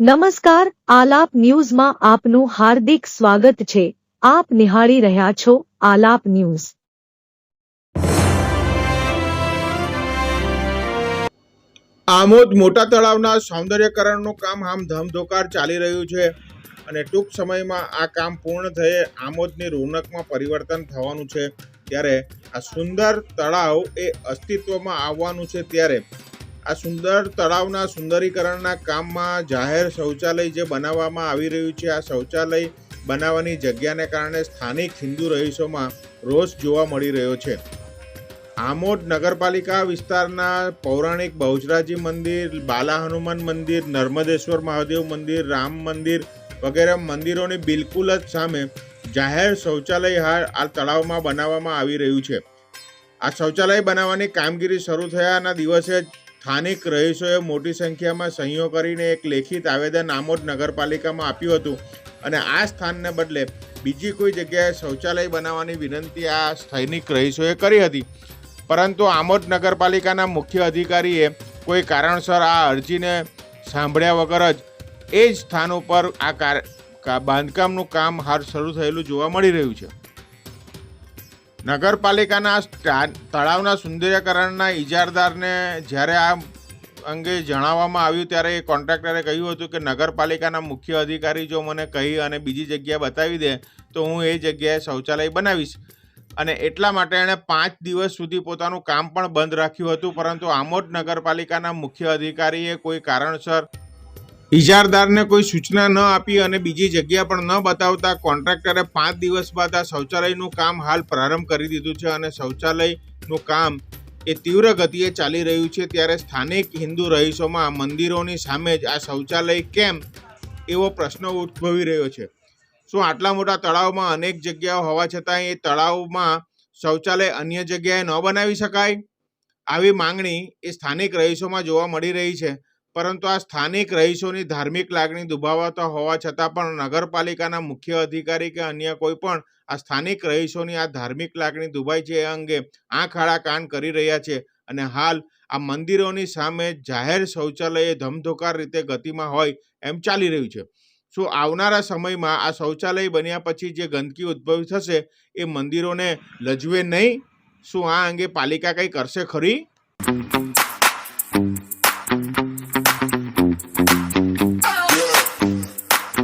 નમસ્કાર, આલાપ ન્યૂઝમાં આપનું હાર્દિક સ્વાગત છે. આપ નિહાળી રહ્યા છો આલાપ ન્યૂઝ. આમોદ મોટા તળાવના સૌંદર્યકરણનું કામ આમ ધમધોકાર ચાલી રહ્યું છે અને ટૂંક સમયમાં આ કામ પૂર્ણ થયે આમોદની રોનકમાં પરિવર્તન થવાનું છે. ત્યારે આ સુંદર તળાવ એ અસ્તિત્વમાં આવવાનું છે ત્યારે આ સુંદર તળાવના સુંદરીકરણના કામમાં જાહેર શૌચાલય જે બનાવવામાં આવી રહ્યું છે, આ શૌચાલય બનાવવાની જગ્યાને કારણે સ્થાનિક હિન્દુ રહીશોમાં રોષ જોવા મળી રહ્યો છે. આમોદ નગરપાલિકા વિસ્તારના પૌરાણિક બહુચરાજી મંદિર, બાલા હનુમાન મંદિર, નર્મદેશ્વર મહાદેવ મંદિર, રામ મંદિર વગેરે મંદિરોની બિલકુલ જ સામે જાહેર શૌચાલય હાલ આ તળાવમાં બનાવવામાં આવી રહ્યું છે. આ શૌચાલય બનાવવાની કામગીરી શરૂ થયાના દિવસે જ સ્થાનિક રહીશોએ મોટી સંખ્યામાં સહીઓ કરીને એક લેખિત આવેદન આમોદ નગરપાલિકામાં આપ્યું હતું અને આ સ્થાનને બદલે બીજી કોઈ જગ્યાએ શૌચાલય બનાવવાની વિનંતી આ સ્થાનિક રહીશોએ કરી હતી. પરંતુ આમોદ નગરપાલિકાના મુખ્ય અધિકારીએ કોઈ કારણસર આ અરજીને સાંભળ્યા વગર જ એ જ સ્થાન ઉપર આ કાર બાંધકામનું કામ હાલ શરૂ થયેલું જોવા મળી રહ્યું છે. નગરપાલિકાના તળાવના સુંદર્યકરણના ઇજારદારને જ્યારે આ અંગે જણાવવામાં આવ્યું ત્યારે એ કોન્ટ્રાક્ટરે કહ્યું હતું કે નગરપાલિકાના મુખ્ય અધિકારી જો મને કહી અને બીજી જગ્યા બતાવી દે, તો હું એ જગ્યાએ શૌચાલય બનાવીશ. અને એટલા માટે એણે પાંચ દિવસ સુધી પોતાનું કામ પણ બંધ રાખ્યું હતું, પરંતુ આમોદ નગરપાલિકાના મુખ્ય અધિકારીએ કોઈ કારણસર ઇજારદારને કોઈ સૂચના ન આપી અને બીજી જગ્યા પણ ન બતાવતા કોન્ટ્રાક્ટરે પાંચ દિવસ બાદ આ શૌચાલયનું કામ હાલ પ્રારંભ કરી દીધું છે અને શૌચાલયનું કામ એ તીવ્ર ગતિએ ચાલી રહ્યું છે ત્યારે સ્થાનિક હિન્દુ રહીશોમાં મંદિરોની સામે જ આ શૌચાલય કેમ? એવો પ્રશ્ન ઉદ્ભવી રહ્યો છે. શું આટલા મોટા તળાવમાં અનેક જગ્યાઓ હોવા છતાં એ તળાવમાં શૌચાલય અન્ય જગ્યાએ ન બનાવી શકાય? આવી માંગણી એ સ્થાનિક રહીશોમાં જોવા મળી રહી છે. પરંતુ આ સ્થાનિક રહીશોની ધાર્મિક લાગણી દુભાવતા હોવા છતાં પણ નગરપાલિકાના મુખ્ય અધિકારી કે અન્ય કોઈ પણ આ સ્થાનિક રહીશોની આ ધાર્મિક લાગણી દુભાઈ છે એ અંગે આંખ આડા કાન કરી રહ્યા છે અને હાલ આ મંદિરોની સામે જાહેર શૌચાલય ધમધોકાર રીતે ગતિમાં હોય એમ ચાલી રહ્યું છે. શું આવનારા સમયમાં આ શૌચાલય બન્યા પછી જે ગંદકી ઉદ્ભવી થશે એ મંદિરોને લજવે નહીં? શું આ અંગે પાલિકા કંઈ કરશે ખરી?